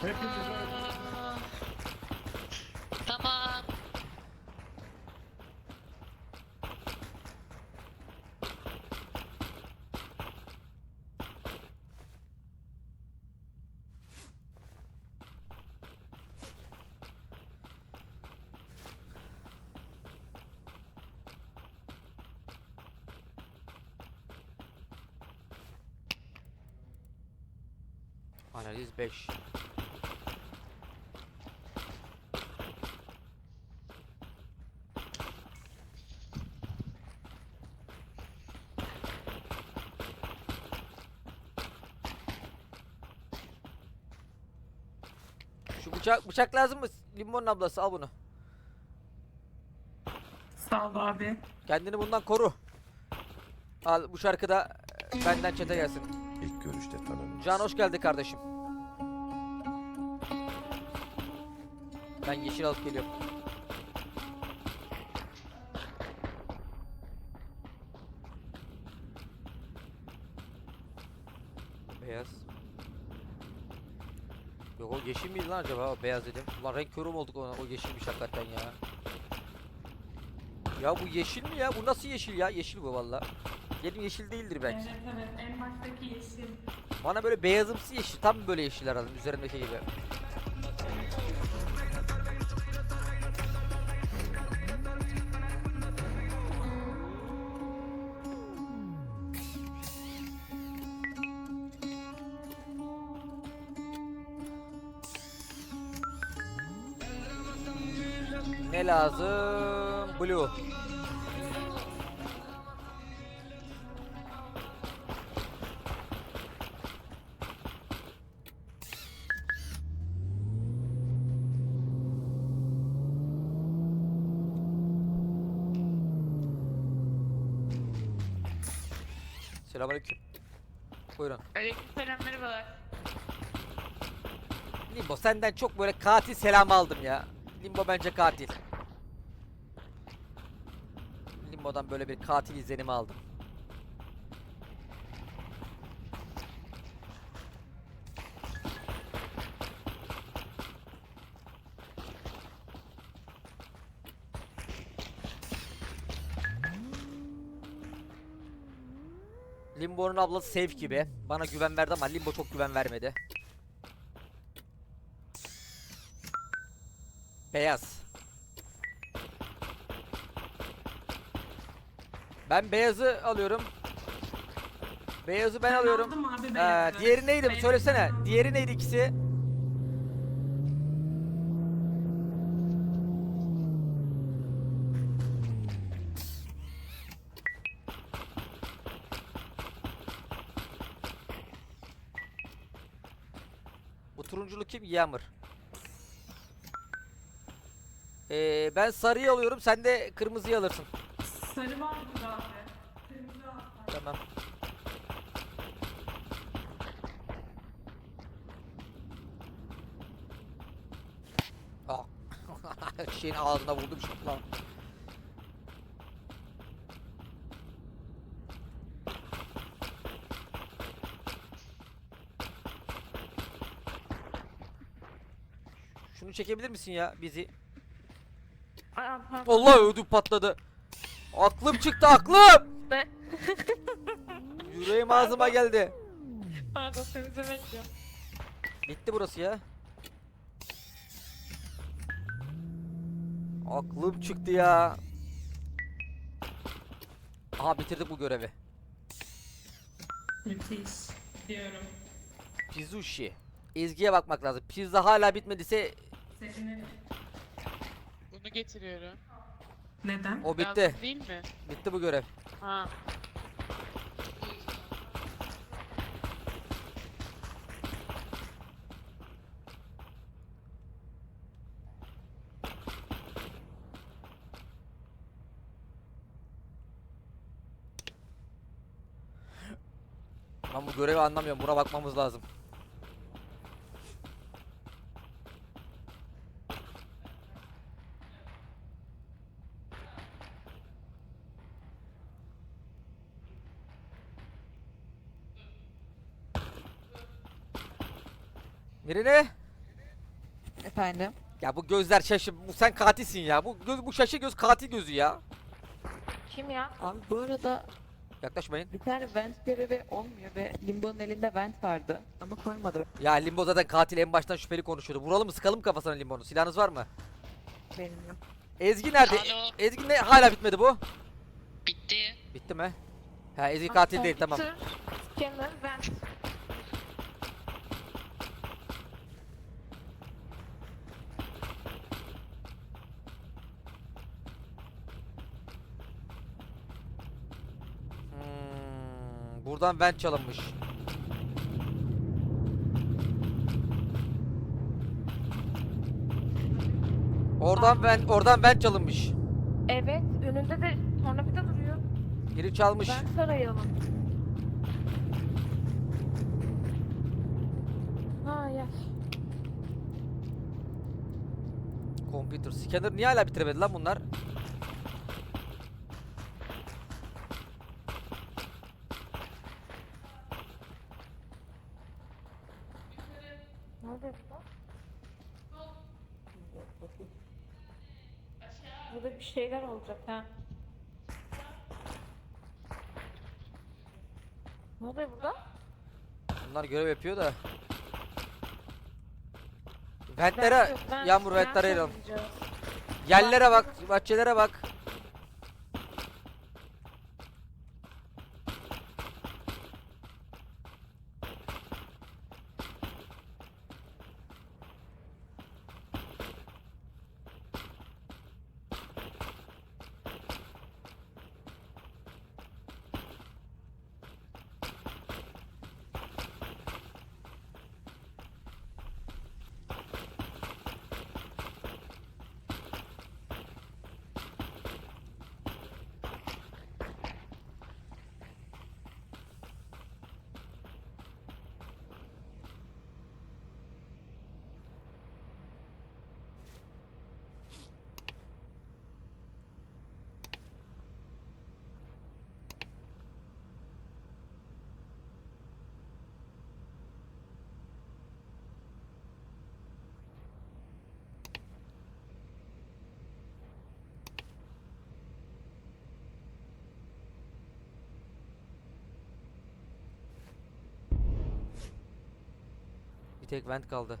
Hepiniz Analiz 5. Şu bıçak bıçak lazım mı? Limonun ablası al bunu. Sağ ol abi. Kendini bundan koru. Al bu şarkı da e, benden çete gelsin. İlk görüşte tanınmış. Can hoş geldi kardeşim. Ben yeşil alıp geliyorum. Beyaz. Yok o yeşil miydi lan acaba? O beyaz dedim. Ulan renk körüm olduk ona. O yeşilmiş hakikaten ya. Ya bu yeşil mi ya? Bu nasıl yeşil ya? Yeşil bu valla. Gelin yeşil değildir belki. Evet evet en baştaki yeşil. Bana böyle beyazımsı yeşil, tam böyle yeşiller alın üzerimdeki gibi. Lazım? Blue. Selamünaleyküm. Buyurun. Aleykümselam merhabalar. Limbo senden çok böyle katil selamı aldım ya. Limbo bence katil. Limbo'dan böyle bir katil izlenimi aldım. Limbo'nun ablası safe gibi. Bana güven verdi ama Limbo çok güven vermedi. Beyaz. Ben beyazı alıyorum. Beyazı ben alıyorum. Aldım abi Ee, diğeri neydi? Beyazı Söylesene. aldım. Diğeri neydi ikisi? Bu turunculu kim? Yağmur. Ee, ben sarıyı alıyorum. Sen de kırmızıyı alırsın. Sarı var burada abi. Kırmızı var. Tamam. Ah. Şeyin ağzına vurdum lan. Şunu çekebilir misin ya bizi? Allah ödüm patladı. Aklım çıktı aklım. Ne? Yüreğim ağzıma geldi. Pardon seni bekliyorum. Bitti burası ya. Aklım çıktı ya. Aha bitirdik bu görevi. Müthiş. Diyorum. Pizzushi. Ezgi'ye bakmak lazım. Pizza hala bitmediyse Sevinirim. Bunu getiriyorum. Neden? o bitti. Değil mi? Bitti bu görev. Ha. Ben bu görevi anlamıyorum. Buna bakmamız lazım. Mirine. Efendim? Ya bu gözler şaşı. Bu sen katilsin ya. Bu göz bu şaşı göz katil gözü ya. Kim ya? Abi bu arada Yaklaşmayın. bir tane vent görevi olmuyor ve Limbo'nun elinde vent vardı. Ama koymadı Ya Limbo zaten katil en baştan şüpheli konuşuyordu. Vuralım mı sıkalım kafasına Limbo'nun? Silahınız var mı? benim yok. Ezgi nerede? Alo. Ezgi ne? Hala bitmedi bu. Bitti. Bitti mi? Ha Ezgi katil değil tamam. Scanner, vent. Buradan vent çalınmış. Oradan vent, oradan vent çalınmış. Evet, önünde de tornavida duruyor. Biri çalmış. Vent sarayalım. Ha ya. Computer scanner niye hala bitiremedi lan bunlar? Ne oluyor burada? Burada bir şeyler olacak ha. Ne oluyor burada? Bunlar görev yapıyor da. Ventlere, vent- yağmur vent ventlere arayacağız. Yerlere bak, bahçelere bak. Tek vent kaldı.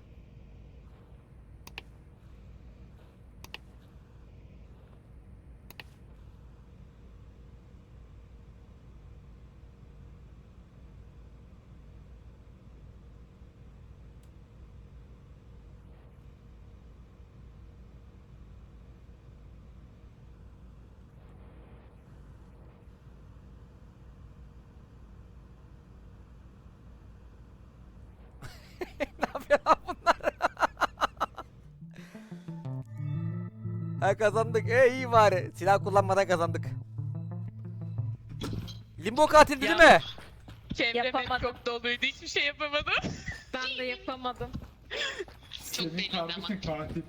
Lan bunlar? ha kazandık. E iyi bari. Silah kullanmadan kazandık. Limbo katildi değil mi? Çevrem Yapamadım. çok doluydu. Hiçbir şey yapamadım. ben de yapamadım. Çok Senin belliydi ama. kardeşin katil.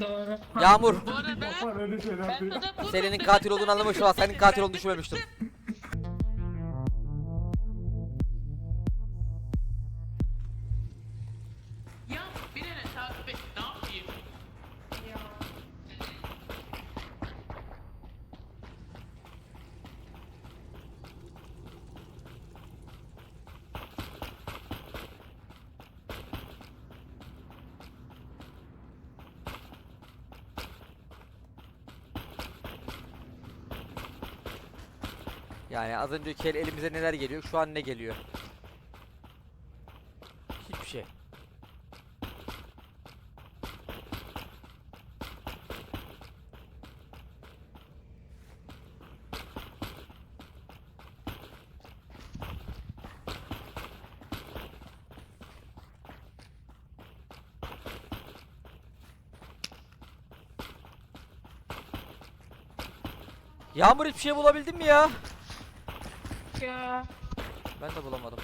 Doğru. Yağmur. Bu arada Yapar öyle şeyler ben değil. sana bunu Selin'in katil olduğunu anlamış şu an. Senin katil olduğunu düşünmemiştim. az önceki el elimize neler geliyor? Şu an ne geliyor? Hiçbir şey. Yağmur hiçbir şey bulabildin mi ya? Ya. Ben de bulamadım.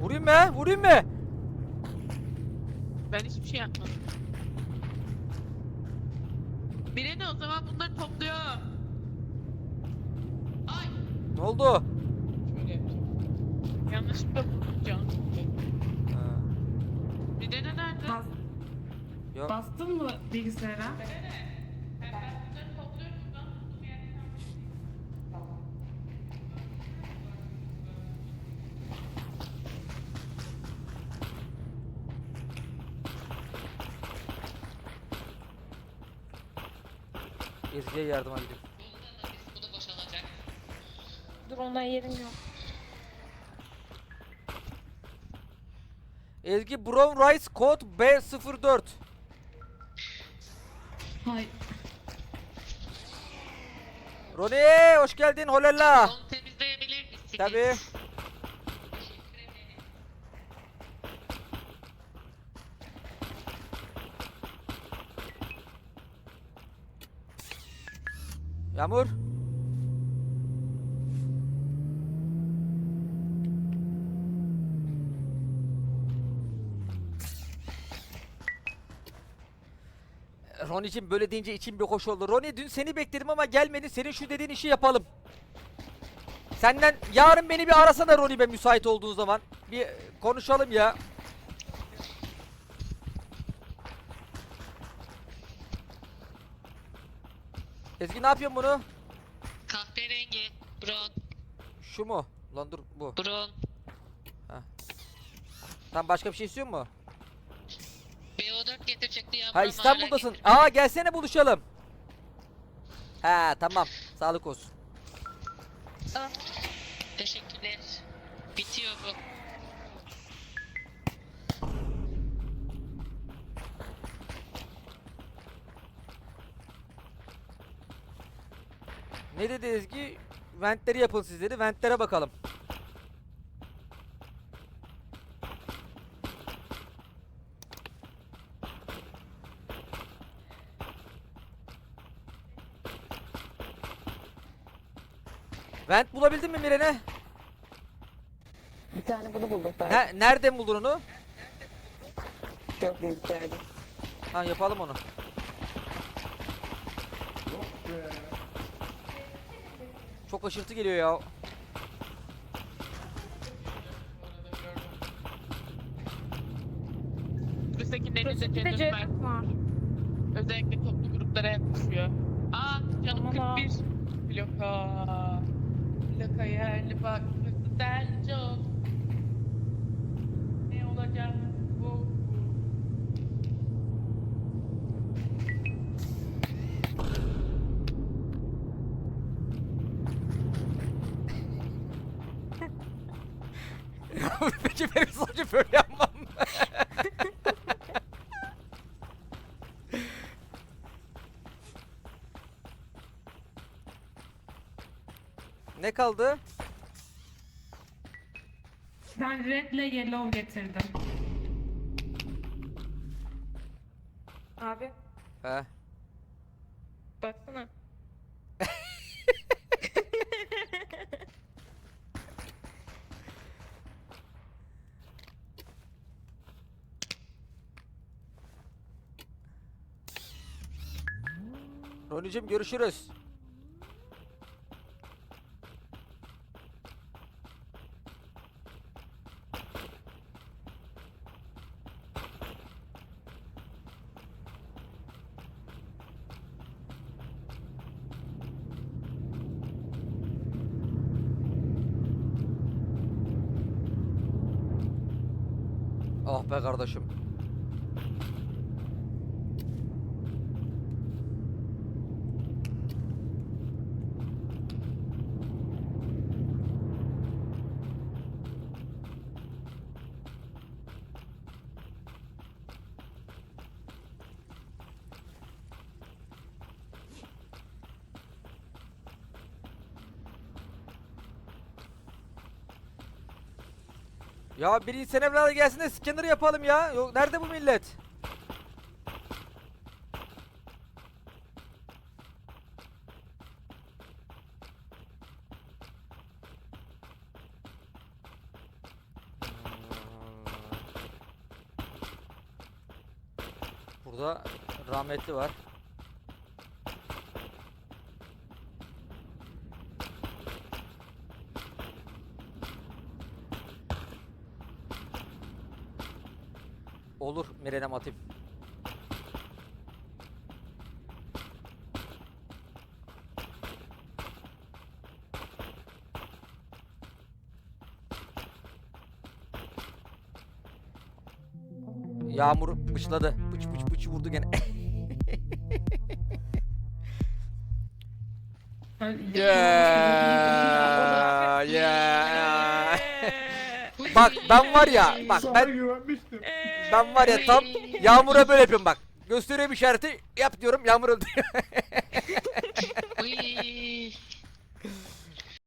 Vurayım mı? Vurayım mı? Ben hiçbir şey yapmadım. Birini o zaman bunları topluyor. Ay Ne oldu? şöyle yapacağım. yanlışlıkla vurdum canım. Ha. Bir de nerede? Bas- yok. bastın mı bilgisayara? Ezgi'ye yardıma gidiyorum. Bu da boşalacak. Dur ona yerim yok. Ezgi Brown Rice kod B04. Hayır. Roni hoş geldin holella. Onu temizleyebilir misiniz? Ederim. Yağmur. Roni'cim böyle deyince içim bir hoş oldu. Roni dün seni bekledim ama gelmedin. Senin şu dediğin işi yapalım. Senden yarın beni bir arasana Roni be müsait olduğun zaman. Bir konuşalım ya. Ezgi ne yapıyorsun bunu? Kahverengi. Brown. Şu mu? Lan dur bu. Brown. Tam başka bir şey istiyor mu? BO4 getirecekti ya. Ha İstanbul'dasın. Aa gelsene buluşalım. Ha tamam. Sağlık olsun. Teşekkürler. Bitiyor bu. Ne dedi Ezgi? Ventleri yapın siz dedi. Ventlere bakalım. Vent bulabildin mi Mirene? Bir tane bunu buldum ben. Ne, nereden buldun onu? Çok büyük yerde. Ha yapalım onu. Çok aşırtı geliyor ya. Üsttekilerin de Burası bir de canım var. Özellikle toplu gruplara yaklaşıyor. Aa canım Aman 41. Bloka. Bloka yerli bak. Derli çok. Ne olacak bu? Peki benim sadece böyle yapmam. Ne kaldı? Ben red ile yellow getirdim. Abi He. baksana. Ronicim görüşürüz. Ya bir insan evladı gelsin de scanner yapalım ya. Yok nerede bu millet? Burada rahmetli var. Mirenem atayım. Yağmur bıçladı. Bıç bıç bıç vurdu gene. Yeah, yeah. bak ben var ya, bak ben ben var ya tam Yağmur'a böyle yapıyorum bak. Gösteriyorum işareti, yap diyorum Yağmur öldü.